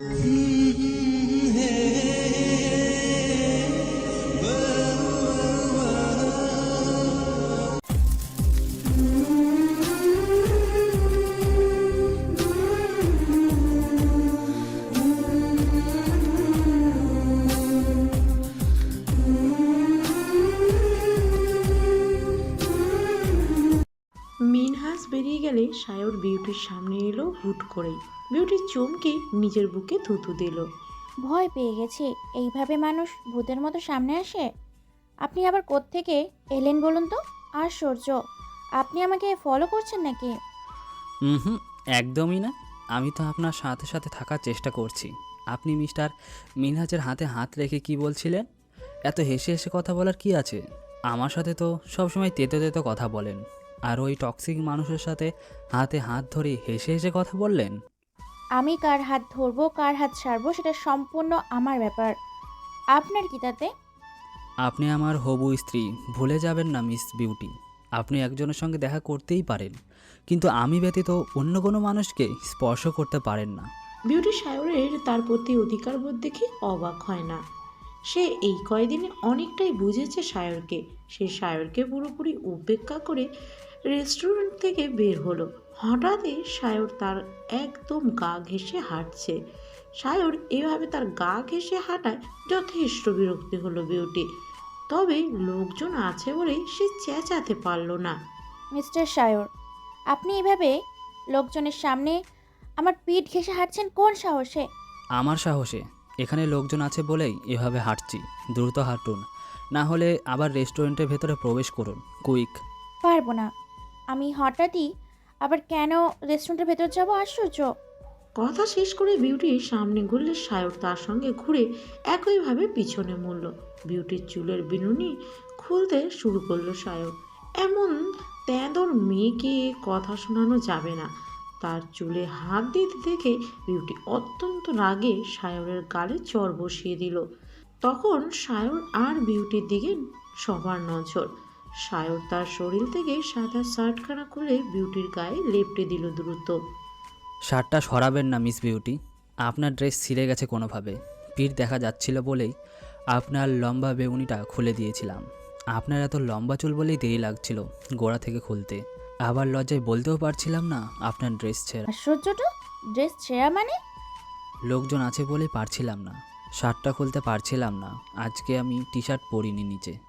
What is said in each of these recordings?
মিনহাস বেরিয়ে গেলে সায়র বিউটির সামনে হুট করেই। বিউটির চমকে নিজের বুকে থুতু দিল। ভয় পেয়ে গেছি। এইভাবে মানুষ ভূতের মতো সামনে আসে? আপনি আবার কোত্থেকে এলেন বলুন তো? আশ্চর্য। আপনি আমাকে ফলো করছেন নাকি? হুম একদমই না। আমি তো আপনার সাথে সাথে থাকার চেষ্টা করছি। আপনি মিস্টার মিনহাজের হাতে হাত রেখে কি বলছিলেন? এত হেসে হেসে কথা বলার কি আছে? আমার সাথে তো সবসময় তেতো তেতো কথা বলেন। আর ওই টক্সিক মানুষের সাথে হাতে হাত ধরে হেসে হেসে কথা বললেন? আমি কার হাত ধরবো কার হাত ছাড়বো সেটা সম্পূর্ণ আমার ব্যাপার। আপনার কি তাতে? আপনি আমার হবু স্ত্রী ভুলে যাবেন না মিস বিউটি। আপনি একজনের সঙ্গে দেখা করতেই পারেন। কিন্তু আমি ব্যতীত অন্য কোনো মানুষকে স্পর্শ করতে পারেন না। বিউটি সায়রের তার প্রতি অধিকার বোধ দেখে অবাক হয় না। সে এই কয়দিনে অনেকটাই বুঝেছে সায়রকে। সে সায়রকে পুরোপুরি উপেক্ষা করে রেস্টুরেন্ট থেকে বের হলো। হঠাৎই সায়র তার একদম গা ঘেঁষে হাঁটছে। সায়র এভাবে তার গা ঘেঁষে হাঁটায় যথেষ্ট বিরক্তি হলো বিউটি। তবে লোকজন আছে বলেই সে চেঁচাতে পারল না। মিস্টার সায়র আপনি এভাবে লোকজনের সামনে আমার পিঠ ঘেঁষে হাঁটছেন কোন সাহসে? আমার সাহসে। এখানে লোকজন আছে বলেই এভাবে হাঁটছি। দ্রুত হাঁটুন। না হলে আবার রেস্টুরেন্টের ভেতরে প্রবেশ করুন। কুইক। পারব না। আমি হঠাৎই আবার কেন রেস্টুরেন্টের ভেতর যাব? আশ্চর্য। কথা শেষ করে বিউটির সামনে ঘুরলে সায়র তার সঙ্গে ঘুরে একইভাবে পিছনে মরল বিউটির চুলের বিনুনি খুলতে শুরু করল সায়র। এমন তেঁদর মেয়েকে কথা শোনানো যাবে না। তার চুলে হাত দিতে দেখে বিউটি অত্যন্ত রাগে সায়রের গালে চর বসিয়ে দিল। তখন সায়র আর বিউটির দিকে সবার নজর। সায়র তার শরীর থেকে সাদা শার্টখানা খুলে বিউটির গায়ে লেপটে দিল দ্রুত। শার্টটা সরাবেন না মিস বিউটি। আপনার ড্রেস ছিঁড়ে গেছে কোনোভাবে। পিঠ দেখা যাচ্ছিল বলেই আপনার লম্বা বেগুনিটা খুলে দিয়েছিলাম। আপনার এত লম্বা চুল বলেই দেরি লাগছিল গোড়া থেকে খুলতে। আবার লজ্জায় বলতেও পারছিলাম না আপনার ড্রেস ছেঁড়া। আশ্চর্যটা? ড্রেস ছেঁড়া মানে? লোকজন আছে বলেই পারছিলাম না। শার্টটা খুলতে পারছিলাম না। আজকে আমি টি শার্ট পরিনি নিচে।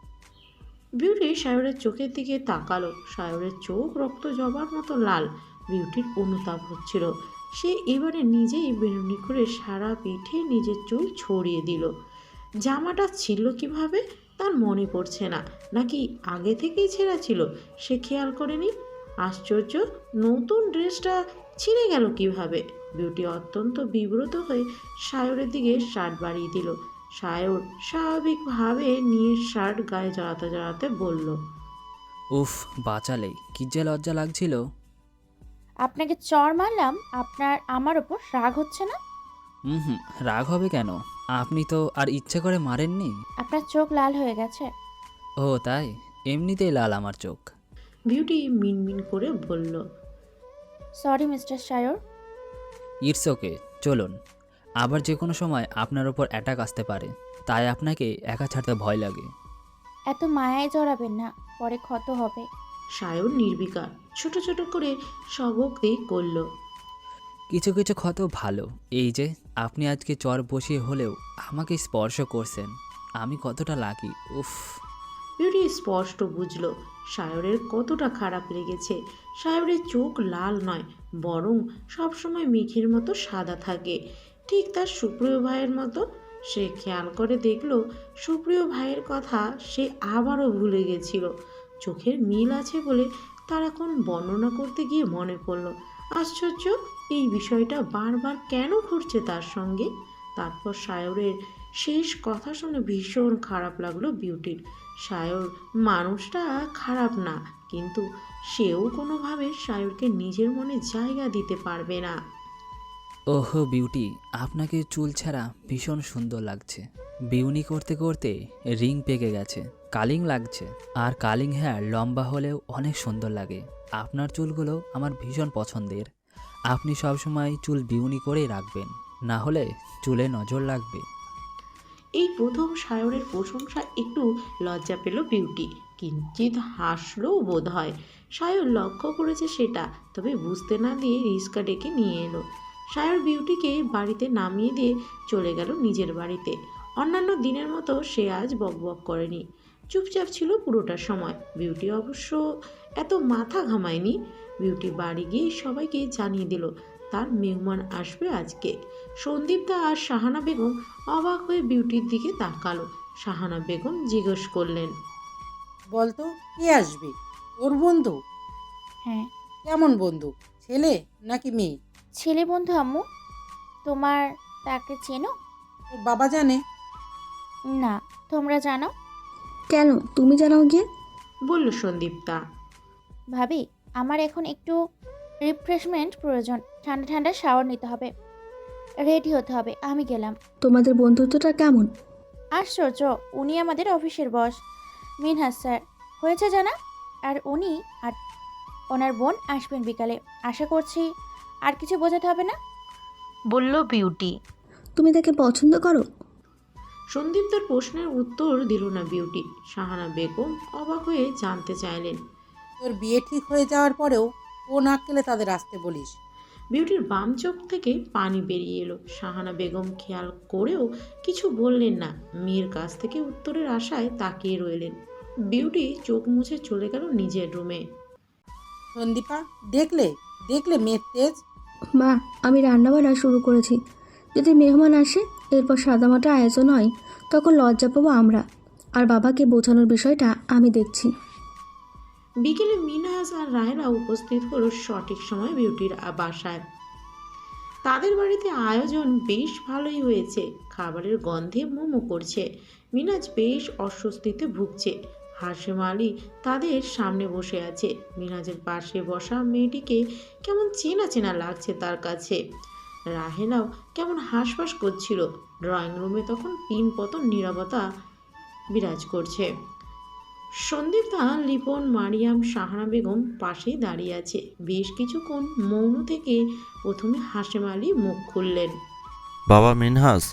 বিউটি সায়রের চোখের দিকে তাকালো। সায়রের চোখ রক্ত জবার মতো লাল, বিউটির অনুতাপ হচ্ছিল। সে এবারে নিজেই বেরুনি করে সারা পিঠে নিজের চুল ছড়িয়ে দিল। জামাটা ছিল কীভাবে তার মনে পড়ছে না। নাকি আগে থেকেই ছেঁড়া ছিল, সে খেয়াল করেনি? আশ্চর্য, নতুন ড্রেসটা ছিঁড়ে গেল কীভাবে? বিউটি অত্যন্ত বিব্রত হয়ে সায়রের দিকে শার্ট বাড়িয়ে দিল। সায়র স্বাভাবিকভাবে নিয়ে শার্ট গায়ে জড়াতে জড়াতে বলল উফ বাঁচালেই কি যে লজ্জা লাগছিল। আপনাকে চর মারলাম আপনার আমার ওপর রাগ হচ্ছে না? হুম হুম রাগ হবে কেন? আপনি তো আর ইচ্ছে করে মারেননি? আপনার চোখ লাল হয়ে গেছে। ও তাই? এমনিতেই লাল আমার চোখ। বিউটি মিনমিন করে বলল sorry mister Sayar. It's okay চলুন। আবার যে কোনো সময় আপনার ওপর অ্যাটাক আসতে পারে তাই আপনাকে একা ছাড়তে ভয় লাগে। এত মায়ায় জড়াবেন না পরে ক্ষত হবে। সায়র নির্বিকার ছোট ছোট করে সবকতে করল। কিছু কিছু ক্ষত ভালো এই যে আপনি আজকে চর বসিয়ে হলেও আমাকে স্পর্শ করছেন আমি কতটা লাগি উফ। বিউটি স্পষ্ট বুঝলো সায়রের কতটা খারাপ লেগেছে। সায়রের চোখ লাল নয় বরং সবসময় মেঘের মতো সাদা থাকে। ঠিক তার সুপ্রিয় ভাইয়ের মতো। সে খেয়াল করে দেখল, সুপ্রিয় ভাইয়ের কথা সে আবারও ভুলে গেছিল। চোখের মিল আছে বলে তার এখন বর্ণনা করতে গিয়ে মনে পড়ল, আশ্চর্য, এই বিষয়টা বারবার কেন ঘুরছে তার সঙ্গে? তারপর সায়রের শেষ কথা শুনে ভীষণ খারাপ লাগল বিউটির। সায়র, মানুষটা খারাপ না, কিন্তু সেও কোনোভাবে সায়রকে নিজের মনে জায়গা দিতে পারবে না। ওহো, বিউটি, আপনাকে চুল ছাড়া ভীষণ সুন্দর লাগছে। বিউনি করতে করতে রিং পেকে গেছে, কালিং লাগছে। আর কালিং হেয়ার লম্বা হলেও অনেক সুন্দর লাগে। আপনার চুলগুলো আমার ভীষণ পছন্দের। আপনি সবসময় চুল বিউনি করেই রাখবেন, না হলে চুলে নজর লাগবে। এই প্রথম সায়রের প্রশংসা একটু লজ্জা পেল বিউটি। কিঞ্চিত হাসলো বোধ হয় সায়র লক্ষ্য করেছে সেটা, তবে বুঝতে না দিয়ে রিস্কা ডেকে নিয়ে এলো। সায়র বিউটিকে বাড়িতে নামিয়ে দিয়ে চলে গেল নিজের বাড়িতে। অন্যান্য দিনের মতো সে আজ বকবক করেনি। চুপচাপ ছিল পুরোটা সময়। বিউটি অবশ্য এত মাথা ঘামায়নি। বিউটি বাড়ি গিয়ে সবাইকে জানিয়ে দিল তার মেহমান আসবে আজকে। সন্দীপদা আর শাহানা বেগম অবাক হয়ে বিউটির দিকে তাকালো। শাহানা বেগম জিজ্ঞেস করলেন বলতো কে আসবে? ওর বন্ধু? হ্যাঁ। কেমন বন্ধু? ছেলে নাকি মেয়ে? ছেলে বন্ধু আম্মু তোমার তাকে চেনো? ওর বাবা জানে। না তোমরা জানো? কেন? তুমি জানাও গিয়ে। বলল সন্দীপদা। ভাবি আমার এখন একটু রিফ্রেশমেন্ট প্রয়োজন। ঠান্ডা ঠান্ডা শাওয়ার নিতে হবে। রেডি হতে হবে। আমি গেলাম। তোমাদের বন্ধুত্বটা কেমন? আশ্চর্য উনি আমাদের অফিসের বস মিনহাস স্যার হয়েছে জানা? আর উনি আর ওনার বোন আসবেন বিকালে। আশা করছি আর কিছু বোঝাতে হবে না? বলল বিউটি। তুমি তাকে পছন্দ করো? সন্দীপদার প্রশ্নের উত্তর দিল না বিউটি। শাহানা বেগম অবাক হয়ে জানতে চাইলেন। তোর বিয়ে ঠিক হয়ে যাওয়ার পরেও ও না খেলে তাদের আসতে বলিস? বিউটির বাম চোখ থেকে পানি বেরিয়ে এলো। শাহানা বেগম খেয়াল করেও কিছু বললেন না। মেয়ের কাছ থেকে উত্তরের আশায় তাকিয়ে রইলেন। বিউটি চোখ মুছে চলে গেল নিজের রুমে। সন্দীপা দেখলে? দেখলে মেয়ের তেজ? মা, আমি রান্নাবান্না শুরু করেছি। যদি মেহমান আসে, এরপর সাদামাটা আয়োজন হয়, তখন লজ্জা পাবো আমরা। আর বাবাকে বোঝানোর বিষয়টা আমি দেখছি। বিকেলে মিনাজ আর রায়রা উপস্থিত হলো সঠিক সময় বিউটির বাসায়। তাদের বাড়িতে আয়োজন বেশ ভালোই হয়েছে। খাবারের গন্ধে মোমো করছে। মিনাজ বেশ অস্বস্তিতে ভুগছে। হাসেম আলী তাদের সামনে বসে আছে। মিনাজের পাশে বসা মেয়েটিকে কেমন চেনা চেনা লাগছে তার কাছে। রাহেলাও কেমন হাঁসফাঁস করছিল। ড্রয়িং রুমে তখন তিন পতন নীরবতা বিরাজ করছে। সন্দীপ দা লিপন, মারিয়াম সাহানা বেগম পাশেই দাঁড়িয়ে আছে। বেশ কিছুক্ষণ মৌন থেকে প্রথমে হাসেম আলী মুখ খুললেন। বাবা মিনহাস,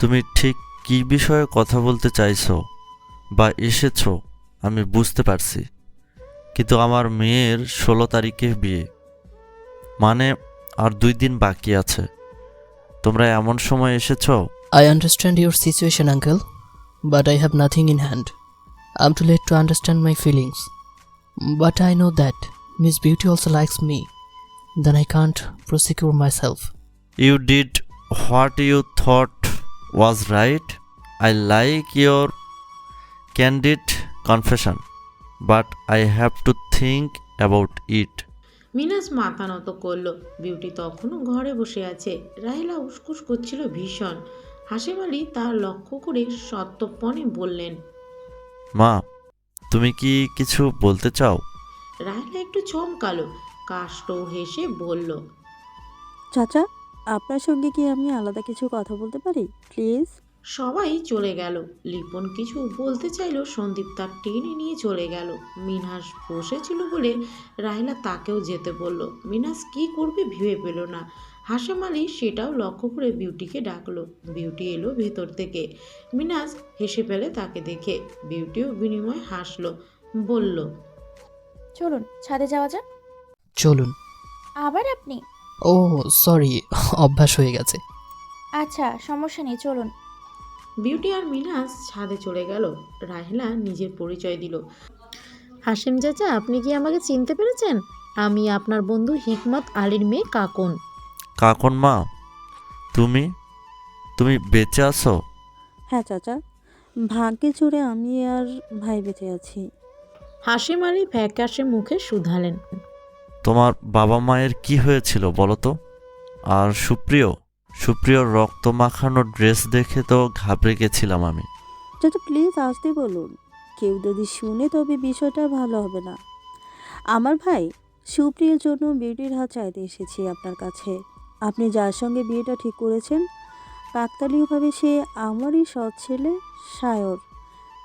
তুমি ঠিক কী বিষয়ে কথা বলতে চাইছো বা এসেছ? আমি বুঝতে পারছি। কিন্তু আমার মেয়ের ষোলো তারিখে বিয়ে। মানে আর দুই দিন বাকি আছে। তোমরা এমন সময় এসেছ? I understand your situation uncle but I have nothing in hand I'm too late to understand my feelings but I know that Miss Beauty also likes me then I can't prosecute myself you did what you thought was right I like your candid confession but I have to think about it মিনাস মাথা নত করল। Beauty তখনও ঘরে বসে আছে। রাহিলা উসকুস করছিল ভীষণ। হাসিম আলী তার লক্ষ্য করে সত্যপণে বললেন মা তুমি কি কিছু বলতে চাও? রাহিলা একটু চমকালো। কাষ্ট হেসে বলল চাচা আপনার সঙ্গে কি আমি আলাদা কিছু কথা বলতে পারি? প্লিজ। সবাই চলে গেল। লিপন কিছু বলতে চাইলো সন্দীপ তার টেনে নিয়ে চলে গেল। মিনহাস বসেছিল বলে রাহিলা তাকেও যেতে বলল। মিনহাস কি করবে ভেবে পেল না। হাসেম আলী সেটাও লক্ষ্য করে বিউটিকে ডাকলো। বিউটি এলো ভেতর থেকে। মিনাস হেসে ফেলে তাকে দেখে। বিউটিও বিনিময় হাসলো। বলল চলুন ছাদে যাওয়া যাক। চলুন। আবার আপনি? ও সরি অভ্যাস হয়ে গেছে। আচ্ছা সমস্যা নেই চলুন। বিউটি আর মিনাস ছাদে চলে গেল। রাহেলা নিজের পরিচয় দিল। হাসেম চাচা আপনি কি আমাকে চিনতে পেরেছেন? আমি আপনার বন্ধু হিকমত আলীর মেয়ে কাকন। কাকন মা? তুমি? তুমি বেঁচে আছো? হ্যাঁ চাচা ভাগ্যে জুড়ে আমি আর ভাই বেঁচে আছি। হাসিম আলী ফ্যাকাশে মুখে শুধালেন। তোমার বাবা মায়ের কি হয়েছিল বলো তো? আর সুপ্রিয়? সুপ্রিয়র রক্ত মাখানো ড্রেস দেখে তো ঘাবড়ে গেছিলাম আমি। চাচা প্লিজ আসতে বলুন। কেউ যদি শুনে তবে বিষয়টা ভালো হবে না। আমার ভাই, সুপ্রিয়ার জন্য বিউটির হাত চাইতে এসেছি আপনার কাছে। আপনি যার সঙ্গে বিয়েটা ঠিক করেছেন কাকতালীয়ভাবে সে আমারই সৎ ছেলে, সায়র।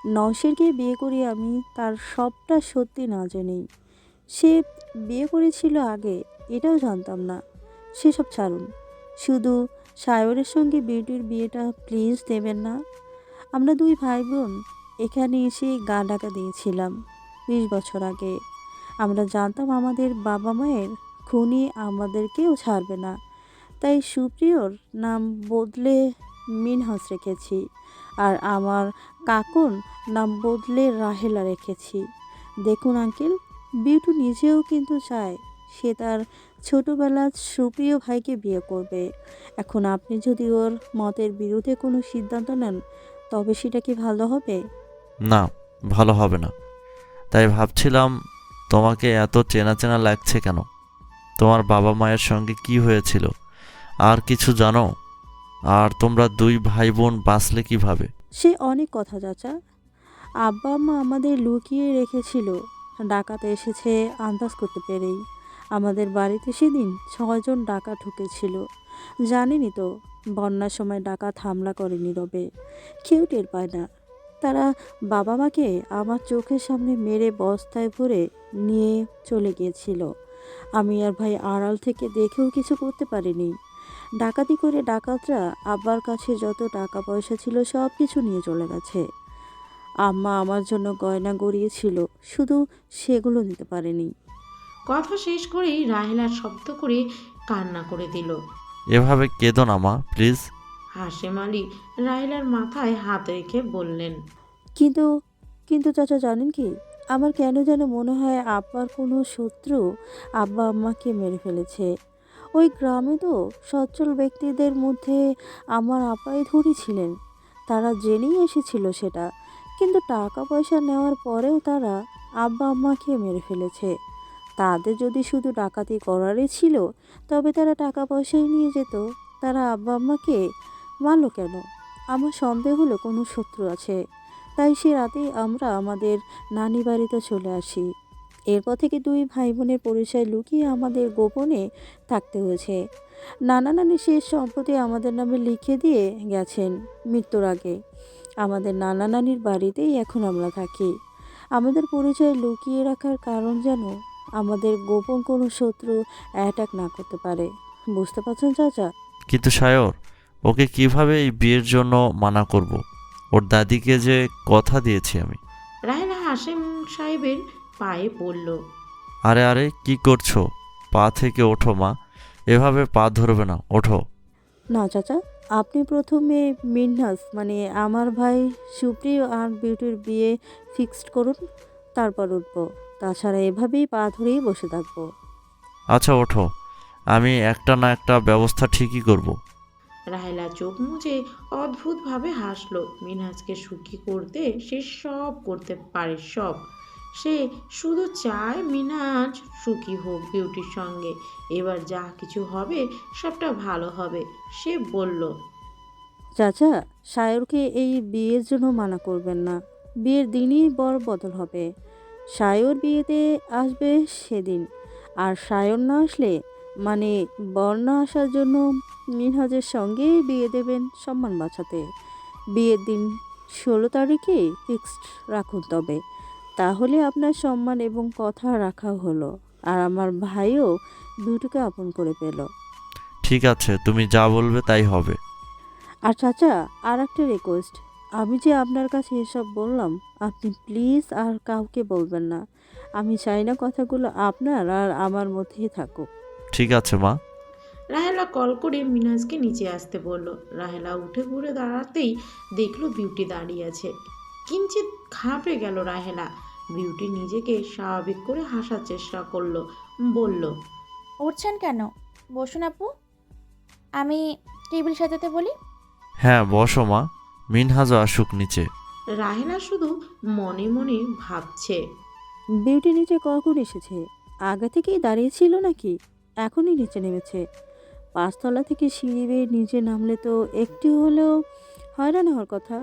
নওশেরকে বিয়ে করি আমি, তার সবটা সত্যি না জেনেই। সে বিয়ে করেছিল আগে, এটাও জানতাম না। সেসব ছাড়ুন। শুধু সায়রের সঙ্গে বিউটির বিয়েটা প্লিজ দেবেন না। আমরা দুই ভাই বোন এখানে এসে গা ডাকা দিয়েছিলাম বিশ বছর আগে। আমরা জানতাম আমাদের বাবা মায়ের খুনি আমাদেরকেও ছাড়বে না। তাই সুপ্রিয়র নাম বদলে মিনহাস রেখেছি আর আমার কাকুন নাম বদলে রাহেলা রেখেছি। দেখুন আঙ্কেল বিউটু নিজেও কিন্তু চায় সে তার ছোটোবেলার সুপ্রিয় ভাইকে বিয়ে করবে। এখন আপনি যদি ওর মতের বিরুদ্ধে কোনো সিদ্ধান্ত নেন তবে সেটা কি ভালো হবে? না ভালো হবে না। তাই ভাবছিলাম তোমাকে এত চেনা চেনা লাগছে কেন? তোমার বাবা মায়ের সঙ্গে কি হয়েছিল? আর কিছু জানো? আর তোমরা দুই ভাই বোন বাঁচলে কীভাবে? সে অনেক কথা চাচা। আব্বা আম্মা আমাদের লুকিয়ে রেখেছিল। ডাকাত এসেছে আন্দাজ করতে পেরেই। আমাদের বাড়িতে সেদিন ছয়জন ডাকা ঢুকেছিল। জানেনই তো, বন্যার সময় ডাকাত হামলা করে নীরবে কেউ টের পায় না। তারা বাবা মাকে আমার চোখের সামনে মেরে বস্তায় ভরে নিয়ে চলে গিয়েছিল। আমি আর ভাই আড়াল থেকে দেখেও কিছু করতে পারিনি। ডাকাতি করে ডাকাতরা আব্বার কাছে যত টাকা পয়সা ছিল সব কিছু নিয়ে চলে গেছে। আম্মা আমার জন্য গয়না গড়িয়েছিল, শুধু সেগুলো নিতে পারেনি। কথা শেষ করেই রাহেলা শব্দ করে কান্না করে দিল। এভাবে কেঁদো না মা প্লিজ। হাসেম আলী রাহেলার মাথায় হাত রেখে বললেন কিন্তু কিন্তু চাচা জানেন কি আমার কেন যেন মনে হয় আব্বার কোনো শত্রু আব্বা আম্মাকে মেরে ফেলেছে। ওই গ্রামে তো সচ্ছল ব্যক্তিদের মধ্যে আমার আপাই ধরি ছিলেন। তারা জেনেই এসেছিল সেটা কিন্তু টাকা পয়সা নেওয়ার পরেও তারা আব্বা আম্মাকে মেরে ফেলেছে। তাদের যদি শুধু ডাকাতি করারই ছিল, তবে তারা টাকা পয়সাই নিয়ে যেত। তারা আব্বা আম্মাকে, মারলো কেন? আমার সন্দেহ হলো কোনো শত্রু আছে। তাই সে রাতেই আমরা আমাদের নানি বাড়িতে চলে আসি। এরপর থেকে দুই ভাই বোনের পরিচয় লুকিয়ে আমাদের গোপনে থাকতে হয়েছে। নানা নানি শেষ সম্পত্তি আমাদের নামে লিখে দিয়ে গেছেন মৃত্যুর আগে। আমাদের নানা নানির বাড়িতেই এখন আমরা থাকি। আমাদের পরিচয় লুকিয়ে রাখার কারণ যেন আমাদের গোপন কোনো শত্রু অ্যাটাক না করতে পারে। বুঝতে পারছেন চাচা? কিন্তু সায়র ওকে কীভাবে এই বিয়ের জন্য মানা করব। ওর দাদিকে যে কথা দিয়েছি আমি। রাহেলা হাসেম সাহেবের পায়ে পড়ল। আরে আরে কি করছ? পা থেকে ওঠো মা। এভাবে পা ধরবে না ওঠো। না চাচা আপনি প্রথমে মিনহাস মানে আমার ভাই সুপ্রিয় আর বিউটির বিয়ে ফিক্সড করুন তারপর উঠবো। তাছাড়া এভাবেই পা ধরেই বসে থাকব। আচ্ছা ওঠো। আমি একটা না একটা ব্যবস্থা ঠিকই করব। রাহেলা চোখ মুছে অদ্ভুতভাবে হাসলো। মিনহাজকে সুখী করতে সে সব করতে পারে সব। সে শুধু চায় মিনহাজ সুখী হোক বিউটির সঙ্গে। এবার যা কিছু হবে সবটা ভালো হবে সে বলল। চাচা সায়রকে এই বিয়ের জন্য মানা করবেন না। বিয়ের দিনই বড় বদল হবে। সায়র বিয়েতে আসবে সেদিন। আর সায়র না আসলে মানে বর না আসার জন্য মিনহাজের সঙ্গে বিয়ে দেবেন সম্মান বাঁচাতে বিয়ের দিন ষোলো তারিখে ফিক্সড রাখুন তবে। তাহলে আপনার সম্মান এবং কথা রাখা হলো আর আমার ভাইও দুটোকে আপন করে পেল। ঠিক আছে তুমি যা বলবে তাই হবে। আর চাচা আর একটা রিকোয়েস্ট আমি যে আপনার কাছে এসব বললাম আপনি প্লিজ আর কাউকে বলবেন না। আমি চাই না কথাগুলো আপনার আর আমার মধ্যেই থাকুক। ঠিক আছে মা। রাহেলা কল করে মিনাজকে নিচে আসতে বলল। রাহেলা উঠে ঘুরে দাঁড়াতেই দেখল বিউটি দাঁড়িয়ে আছে। কিঞ্চিত ঘাবড়ে গেল রাহেলা। বিউটি নিজেকে স্বাভাবিক করে হাসার চেষ্টা করল। বলল উঠছেন কেন? বসুন আপু। আমি টেবিল সাজাতে বলি? হ্যাঁ বসো মা। মিনহাজও আসুক নিচে। রাহেলা শুধু মনে মনে ভাবছে। বিউটি নিচে কখন এসেছে? আগে থেকেই দাঁড়িয়ে ছিল নাকি? এখনই নিচে নেমেছে। পাঁচতলা থেকে সিঁড়ি বেয়ে নিচে নামলে তো একটু হলেও হয়রান হওয়ার কথা।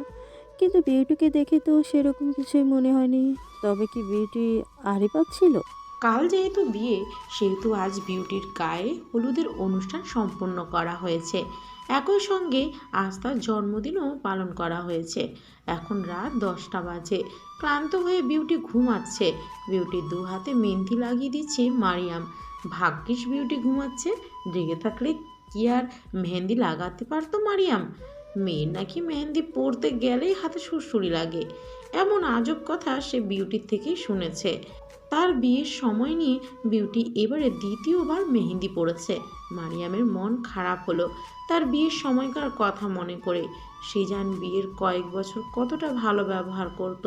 কিন্তু বিউটিকে দেখে তো সেরকম কিছুই মনে হয়নি। তবে কি বিউটি আড়ি পাচ্ছিল কাল যেহেতু বিয়ে সেহেতু আজ বিউটির গায়ে হলুদের অনুষ্ঠান সম্পন্ন করা হয়েছে। একই সঙ্গে আজ তার জন্মদিনও পালন করা হয়েছে। এখন রাত দশটা বাজে। ক্লান্ত হয়ে বিউটি ঘুমাচ্ছে। বিউটির দু হাতে মেহেন্দি লাগিয়ে দিচ্ছে মারিয়াম। ভাগ্যিস বিউটি ঘুমাচ্ছে। জেগে থাকলে কি আর মেহেন্দি লাগাতে পারতো মারিয়াম? মেয়ের নাকি মেহেন্দি পরতে গেলেই হাতে সুরসুরি লাগে। এমন আজব কথা সে বিউটির থেকেই শুনেছে। তার বিয়ের সময় নিয়ে বিউটি এবারে দ্বিতীয়বার মেহেন্দি পড়েছে মারিয়ামের মন খারাপ হলো। তার বিয়ের সময়কার কথা মনে করে সিজান বিয়ের কয়েক বছর কতটা ভালো ব্যবহার করত,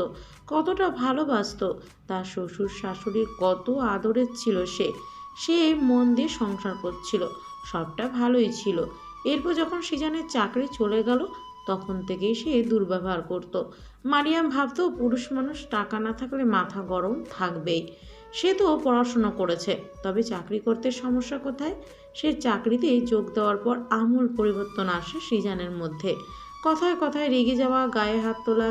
কতটা ভালোবাসতো, তার শ্বশুর শাশুড়ির কত আদরের ছিল সে সে মন দিয়ে সংসার করছিল, সবটা ভালোই ছিল। এরপর যখন সিজানের চাকরি চলে গেল, তখন থেকেই সে দুর্ব্যবহার করত। মারিয়াম ভাবতো পুরুষ মানুষ টাকা না থাকলে মাথা গরম থাকবেই। সে তো পড়াশুনো করেছে, তবে চাকরি করতে সমস্যা কোথায়? সে চাকরিতে যোগ দেওয়ার পর আমূল পরিবর্তন আসে সৃজানের মধ্যে। কথায় কথায় রেগে যাওয়া, গায়ে হাত তোলা,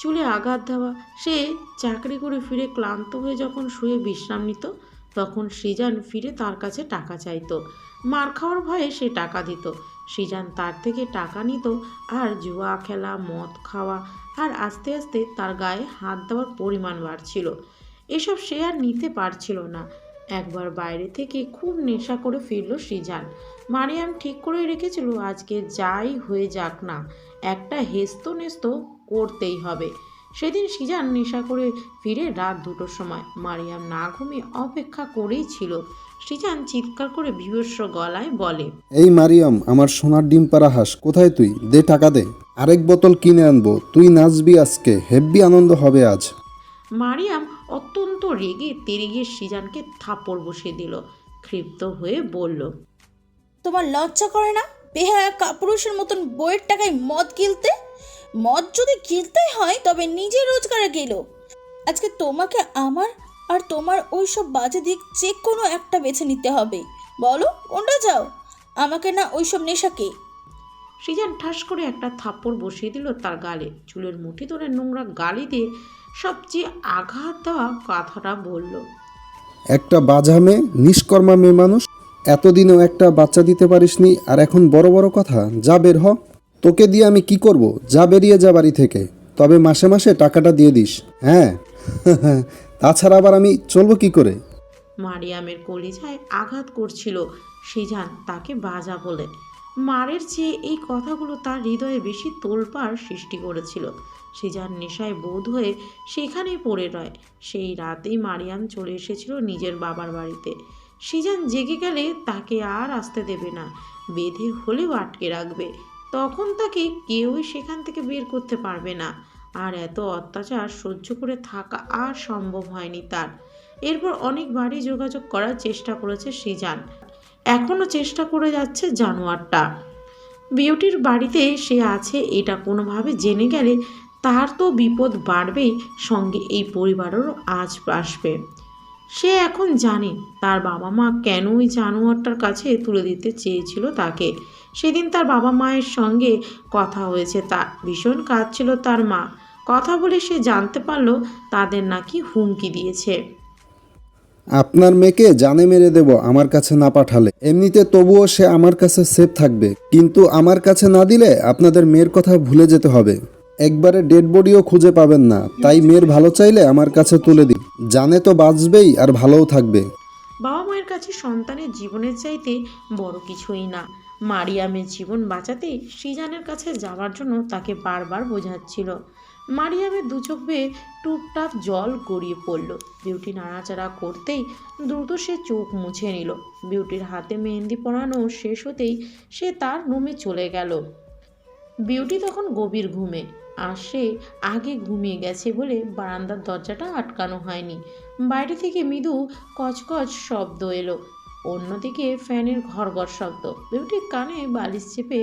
চুলে আঘাত দেওয়া, সে চাকরি করে ফিরে ক্লান্ত হয়ে যখন শুয়ে বিশ্রাম নিত, তখন সৃজান ফিরে তার কাছে টাকা চাইতো। মার খাওয়ার ভয়ে সে টাকা দিত। সৃজান তার থেকে টাকা নিত, আর জুয়া খেলা, মদ খাওয়া আর আস্তে আস্তে তার গায়ে হাত দেওয়ার পরিমাণ বাড়ছিল। এসব সে আর নিতে পারছিল না। একবার বাইরে থেকে খুব নেশা করে ফিরল সৃজান মারিয়াম ঠিক করে রেখেছিল, আজকে যাই হয়ে যাক না, একটা হেস্ত নেস্ত করতেই হবে। সেদিন সিজান নেশা করে ফিরে রাত দুটোর সময়। মারিয়াম না ঘুমিয়ে অপেক্ষা করেই ছিল। সিজান চিৎকার করে বিভৎস গলায় বলে এই মারিয়াম আমার সোনার ডিম পাড়া হাঁস কোথায় তুই? দে টাকা দে। আরেক বোতল কিনে আনব। তুই নাচবি আজকে। হেব্বি আনন্দ হবে আজ। মারিয়াম অত্যন্ত রেগে তেরে গিয়ে সিজানকে থাপড় বসিয়ে দিল। ক্ষিপ্ত হয়ে বলল তোমার লজ্জা করে না? বেহায়া কাপুরুষের মতন বইয়ের টাকায় মদ গিলতে? মদ যদি গিলতেই হয় তবে নিজে রোজগারে গেল। আজকে তোমাকে আমার আর তোমার ওই সব বাজে দিক যে কোনো একটা বেছে নিতে হবে। বলো কোনটা যাও। আমাকে না ওই সব নেশাকে সৃজান ঠাস করে একটা থাপ্পড় বসিয়ে দিল তার গালে। চুলের মুঠি ধরে নোংরা গালি দিয়ে সবচেয়ে আঘাত দেওয়া কথাটা বলল একটা বাজা মেয়ে নিষ্কর্মা মেয়ে মানুষ এতদিনেও একটা বাচ্চা দিতে পারিসনি আর এখন বড় বড় কথা যা বের হ। তোকে দিয়ে আমি কি করব? যা বেরিয়ে যা বাড়ি থেকে। তবে মাসে মাসে টাকাটা দিয়ে দিস। হ্যাঁ? তাছাড়া আবার আমি চলবো কি করে? মারিয়ামের কলিজায় আঘাত করছিল সিজান তাকে বাজা বলে। মারের চেয়ে এই কথাগুলো তার হৃদয়ে বেশি তোলপাড় সৃষ্টি করেছিল। সিজান নেশায় বোধ হয়ে সেখানেই পড়ে রয়। সেই রাতেই মারিয়াম চলে এসেছিল নিজের বাবার বাড়িতে। সিজান জেগে গেলে তাকে আর আসতে দেবে না, বেঁধে হলেও আটকে রাখবে। তখন তাকে কেউই সেখান থেকে বের করতে পারবে না। আর এত অত্যাচার সহ্য করে থাকা আর সম্ভব হয়নি তার। এরপর অনেকবারই যোগাযোগ করার চেষ্টা করেছে সিজান। এখনও চেষ্টা করে যাচ্ছে জানোয়ারটা। বিউটির বাড়িতে সে আছে, এটা কোনোভাবে জেনে গেলে তার তো বিপদ বাড়বেই, সঙ্গে এই পরিবারেরও আজ আসবে। সে এখন জানে তার বাবা মা কেন ওই জানোয়ারটার কাছে তুলে দিতে চেয়েছিল তাকে। সেদিন তার বাবা মায়ের সঙ্গে কথা হয়েছে, তার ভীষণ কাঁদছিল তার মা। কথা বলে সে জানতে পারল তাদের নাকি হুমকি দিয়েছে। আপনার মেয়েকে জানে মেরে দেব আমার কাছে না পাঠালে। এমনিতে তবুও সে আমার কাছে সেফ থাকবে। কিন্তু আমার কাছে না দিলে আপনাদের মেয়ের কথা ভুলে যেতে হবে। একবারে ডেড বডিও খুঁজে পাবেন না। তাই মেয়ের ভালো চাইলে আমার কাছে তুলে দিন। জানে তো বাঁচবেই আর ভালোও থাকবে। বাবা মায়ের কাছে সন্তানের জীবনের চাইতে বড় কিছুই না। মারিয়ামের জীবন বাঁচাতে সৃজানের কাছে যাওয়ার জন্য তাকে বারবার বোঝাচ্ছিল। মারিয়ামের দু চোখ বেয়ে টুপটাপ জল গড়িয়ে পড়ল। বিউটি নাড়াচাড়া করতেই দ্রুত সে চোখ মুছে নিল। বিউটির হাতে মেহেন্দি পরানো শেষ হতেই সে তার রুমে চলে গেল। বিউটি তখন গভীর ঘুমে, আর সে আগে ঘুমিয়ে গেছে বলে বারান্দার দরজাটা আটকানো হয়নি। বাইরে থেকে মৃদু কচকচ শব্দ এলো। অন্যদিকে ফ্যানের ঘরঘর শব্দ। বিউটি কানে বালিশ চেপে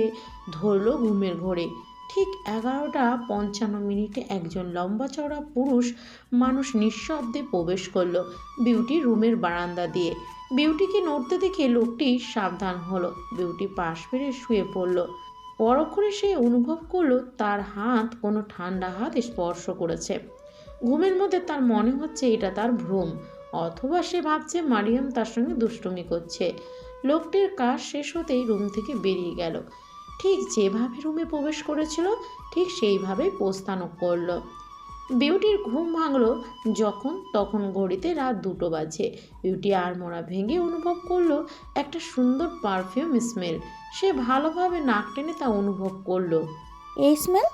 ধরলো ঘুমের ঘোরে। ঠিক এগারোটা পঞ্চান্ন মিনিটে একজন লম্বা চওড়া পুরুষ মানুষ নিঃশব্দে প্রবেশ করল বিউটি রুমের বারান্দা দিয়ে। বিউটিকে নড়তে দেখে লোকটি সাবধান হলো। বিউটি পাশ ফিরে শুয়ে পড়ল। পরক্ষণে সে অনুভব করল তার হাত কোনো ঠান্ডা হাত স্পর্শ করেছে। ঘুমের মধ্যে তার মনে হচ্ছে এটা তার ভ্রম অথবা সে ভাবছে মারিয়াম তার সঙ্গে দুষ্টুমি করছে। লোকটির কাজ শেষ হতেই রুম থেকে বেরিয়ে গেল। ঠিক যেভাবে রুমে প্রবেশ করেছিল, ঠিক সেইভাবেই প্রস্থানও করল। বিউটির ঘুম ভাঙলো যখন, তখন ঘড়িতে রাত দুটো বাজে। বিউটি আড়মোড়া ভেঙে অনুভব করল একটা সুন্দর পারফিউম স্মেল। সে ভালোভাবে নাক টেনে তা অনুভব করল। এই স্মেল?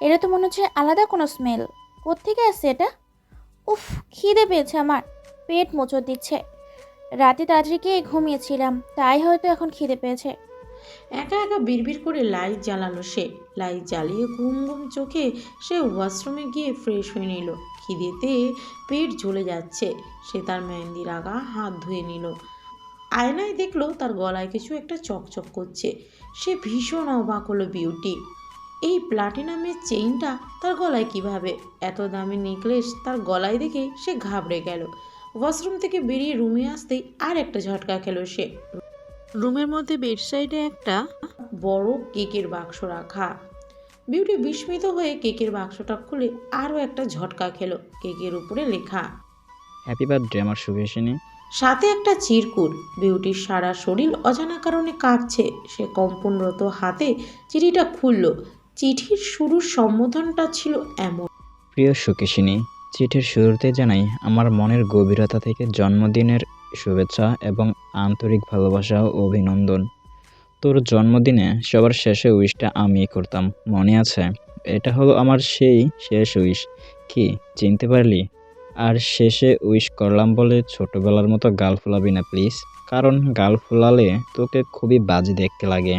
এটা তো মনে হচ্ছে আলাদা কোনো স্মেল। কোত্থেকে আসছে এটা? উফ, খিদে পেয়েছে আমার। পেট মোচড় দিচ্ছে। রাতে তাড়াতাড়ি গিয়ে ঘুমিয়েছিলাম, তাই হয়তো এখন খিদে পেয়েছে। একা একা বিড়বিড় করে লাইট জ্বালালো সে। লাইট জ্বালিয়ে ঘুম ঘুম চোখে সে ওয়াশরুমে গিয়ে ফ্রেশ হয়ে নিল। খিদেতে পেট জ্বলে যাচ্ছে। সে তার মেহেন্দির আগা হাত ধুয়ে নিল। আয়নায় দেখল তার গলায় কিছু একটা চকচক করছে। সে ভীষণ অবাক হলো বিউটি। এই প্লাটিনামের চেইনটা তার গলায় কীভাবে? এত দামি নেকলেস তার গলায় দেখে সে ঘাবড়ে গেল। ওয়াশরুম থেকে বেরিয়ে রুমে আসতেই আর একটা ঝটকা খেলো সে। রুমের মধ্যে বেডসাইডে একটা বড় কেকের বাক্স রাখা। বিউটি বিস্মিত হয়ে কেকের বাক্সটা খুলে আরও একটা ঝটকা খেলো কেকের উপরে লেখা। হ্যাপি বার্থডে আমার শুভেশিনী সাথে একটা চিরকুট। বিউটির সারা শরীর অজানা কারণে কাঁপছে। সে কম্পনরত হাতে চিঠিটা খুলল। চিঠির শুরুর সম্বোধনটা ছিল এমন। প্রিয় সুকেশিনী চিঠির শুরুতে জানাই আমার মনের গভীরতা থেকে জন্মদিনের শুভেচ্ছা এবং আন্তরিক ভালোবাসা ও অভিনন্দন। তোর জন্মদিনে সবার শেষে উইশটা আমি করতাম, মনে আছে? এটা হলো আমার সেই শেষ উইশ। কি, চিনতে পারলি? আর শেষে উইশ করলাম বলে ছোটবেলার মতো গাল ফোলাবি না, প্লিজ। কারণ গাল ফোলালে তোকে খুবই বাজে দেখতে লাগে।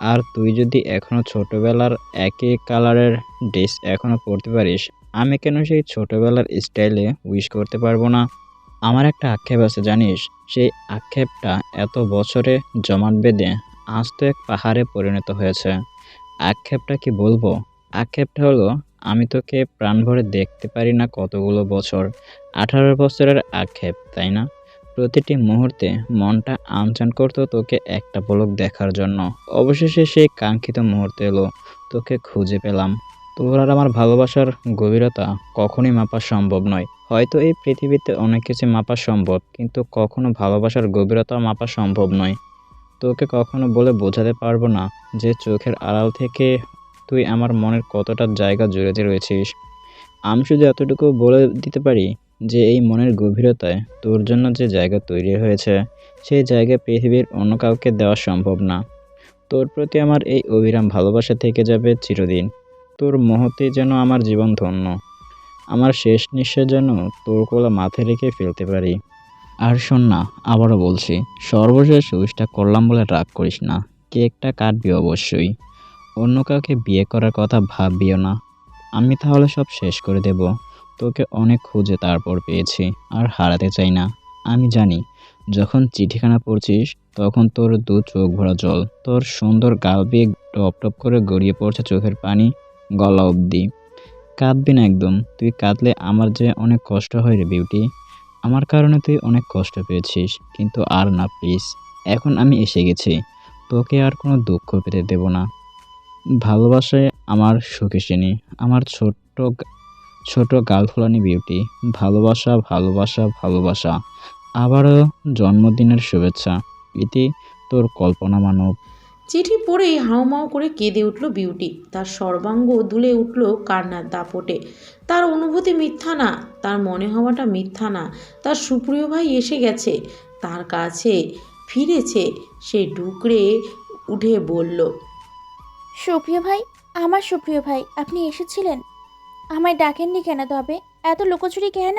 আর তুই যদি এখনও ছোটবেলার একই কালারের ড্রেস এখনও পরতে পারিস, আমি কেন সেই ছোটবেলার স্টাইলে উইশ করতে পারব না? আমার একটা আক্ষেপ আছে, জানিস? সেই আক্ষেপটা এত বছরে জমাট বেঁধে আজ তো এক পাহাড়ে পরিণত হয়েছে। আক্ষেপটা কি বলব? আক্ষেপটা হলো, আমি তোকে প্রাণ ভরে দেখতে পারি না কতগুলো বছর। আঠারো বছরের আক্ষেপ, তাই না? প্রতিটি মুহূর্তে মনটা আমচান করতো তোকে একটা পলক দেখার জন্য। অবশেষে সেই কাঙ্ক্ষিত মুহূর্তে এলো, তোকে খুঁজে পেলাম। তোর আর আমার ভালোবাসার গভীরতা কখনোই মাপা সম্ভব নয়। হয়তো এই পৃথিবীতে অনেক কিছু মাপা সম্ভব, কিন্তু কখনো ভালোবাসার গভীরতা মাপা সম্ভব নয়। তোকে কখনো বলে বোঝাতে পারব না যে চোখের আড়াল থেকে তুই আমার মনের কতটা জায়গা জুড়েতে রয়েছিস। আমি শুধু এতটুকু বলে দিতে পারি যে এই মনের গভীরতায় তোর জন্য যে জায়গা তৈরি হয়েছে, সেই জায়গা পৃথিবীর অন্য কাউকে দেওয়া সম্ভব না। তোর প্রতি আমার এই অবিরাম ভালোবাসা থেকে যাবে চিরদিন। তোর মুহূর্তেই যেন আমার জীবন ধন্য। আমার শেষ নিঃশ্বাস যেন তোর কোলা মাথায় রেখে ফেলতে পারি। আর শোন না, আবারও বলছি, সর্বশেষ উইশটা করলাম বলে রাগ করিস না। কেকটা কাটবি অবশ্যই। অন্য কাউকে বিয়ে করার কথা ভাববিও না। আমি তাহলে সব শেষ করে দেব। তোকে অনেক খুঁজে তারপর পেয়েছি, আর হারাতে চাই না। আমি জানি, যখন চিঠিখানা পড়ছিস, তখন তোর দু চোখ ভরা জল। তোর সুন্দর গাল দিয়ে টপ টপ করে গড়িয়ে পড়ছে চোখের পানি। গলা অবধি। কাঁদবি না একদম, তুই কাঁদলে আমার যে অনেক কষ্ট হয় রে বিউটি। আমার কারণে তুই অনেক কষ্ট পেয়েছিস, কিন্তু আর না প্লিজ এখন আমি এসে গেছি, তোকে আর কোনো দুঃখ পেতে দেব না। ভালোবাসায় আমার সুখেশিনী আমার ছোট্ট ছোট গাল ফোলানি বিউটি। ভালোবাসা ভালোবাসা ভালোবাসা। আবারও জন্মদিনের শুভেচ্ছা। ইতি তোর কল্পনা মানব। চিঠি পড়েই হাউমাউ করে কেঁদে উঠল বিউটি। তার সর্বাঙ্গ দুলে উঠল কান্নার দাপটে। তার অনুভূতি মিথ্যা না তার মনে হওয়াটা মিথ্যা না। তার সুপ্রিয় ভাই এসে গেছে তার কাছে ফিরেছে সে ডুকরে উঠে বলল সুপ্রিয় ভাই আমার সুপ্রিয় ভাই আপনি এসেছিলেন? আমায় ডাকেননি কেন তবে? এত লুকোচুরি কেন?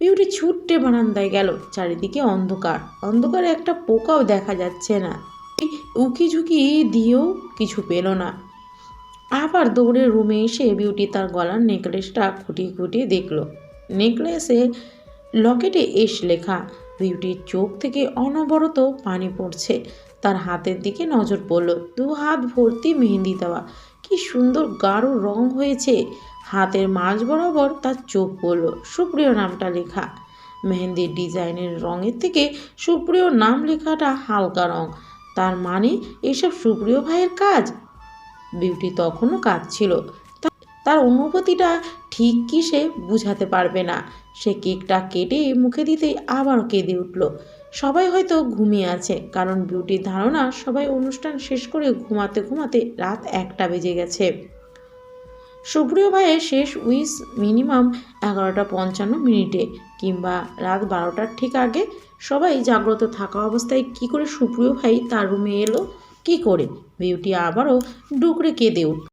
বিউটি ছুট্টে বারান্দায় গেল চারিদিকে অন্ধকার। অন্ধকারে একটা পোকাও দেখা যাচ্ছে না। উকি ঝুঁকি দিয়েও কিছু পেল না। আবার দৌড়ে রুমে এসে বিউটি তার গলার নেকলেসটা খুঁটিয়ে খুঁটিয়ে দেখল। নেকলেসে লকেটে এস লেখা, বিউটির চোখ থেকে অনবরত পানি পড়ছে। তার হাতের দিকে নজর পড়ল। দু হাত ভর্তি মেহেন্দি দেওয়া। কি সুন্দর গাঢ় রং হয়েছে। হাতের মাঝ বরাবর তার চোখ পড়ল। সুপ্রিয় নামটা লেখা। মেহেন্দির ডিজাইনের রঙের থেকে সুপ্রিয় নাম লেখাটা হালকা রং। তার মানে এসব সুপ্রিয় ভাইয়ের কাজ? বিউটি তখনও কাঁদছিল। তার অনুভূতিটা ঠিক কি সে বুঝাতে পারবে না। সে কেকটা কেটে মুখে দিতেই আবারও কেঁদে উঠল। সবাই হয়তো ঘুমিয়ে আছে, কারণ বিউটির ধারণা সবাই অনুষ্ঠান শেষ করে ঘুমাতে ঘুমাতে রাত একটা বেজে গেছে। সুপ্রিয় ভাইয়ের শেষ উইস মিনিমাম এগারোটা পঞ্চান্ন মিনিটে, কিংবা রাত বারোটার ঠিক আগে সবাই জাগ্রত থাকা অবস্থায় কি করে সুপ্রিয় ভাই তার রুমে এলো? কি করে? বিউটি আবারও ডুকরে কেঁদে উঠল।